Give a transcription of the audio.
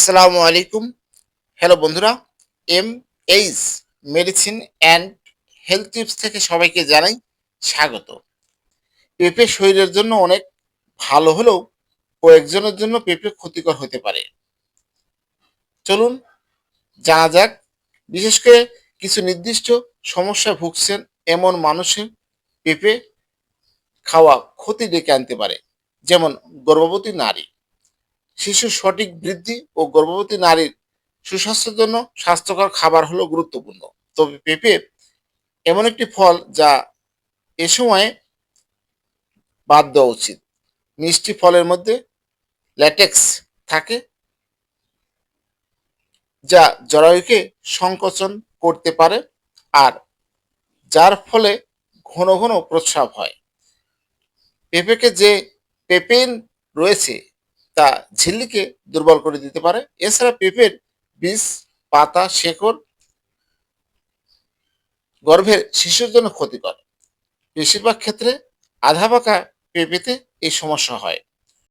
আসসালামু আলাইকুম। হ্যালো বন্ধুরা M H medicine and health tips থেকে সবাইকে জানাই স্বাগত। পেঁপে শরীরের জন্য অনেক ভালো হলেও কয়েকজনের জন্য পেঁপে ক্ষতিকর হতে পারে। চলুন, জানা যাক, বিশেষ করে কিছু নির্দিষ্ট সমস্যা ভুগছেন এমন মানুষের পেঁপে খাওয়া ক্ষতি ডেকে আনতে পারে। যেমন গর্ভবতী নারী। শিশুর সঠিক বৃদ্ধি ও গর্ভবতী নারীর সুস্বাস্থ্যের জন্য স্বাস্থ্যকর খাবার হলো গুরুত্বপূর্ণ। তবে পেঁপে এমন একটি ফল যা এ সময়ে বাদ দেওয়া উচিত। মিষ্টি ফলের মধ্যে ল্যাটেক্স থাকে যা জরায়ুকে সংকোচন করতে পারে আর যার ফলে ঘন ঘন প্রস্রাব হয়। পেঁপেকে যে পেপেন রয়েছে তা ঝিল্লিকে দুর্বল করে দিতে পারে। এছাড়া পেঁপের বীজ, পাতা, শেকড় গর্ভের শিশুর জন্য ক্ষতিকর। বেশিরভাগ ক্ষেত্রে আধা পাকা পেঁপেতে এই সমস্যা হয়।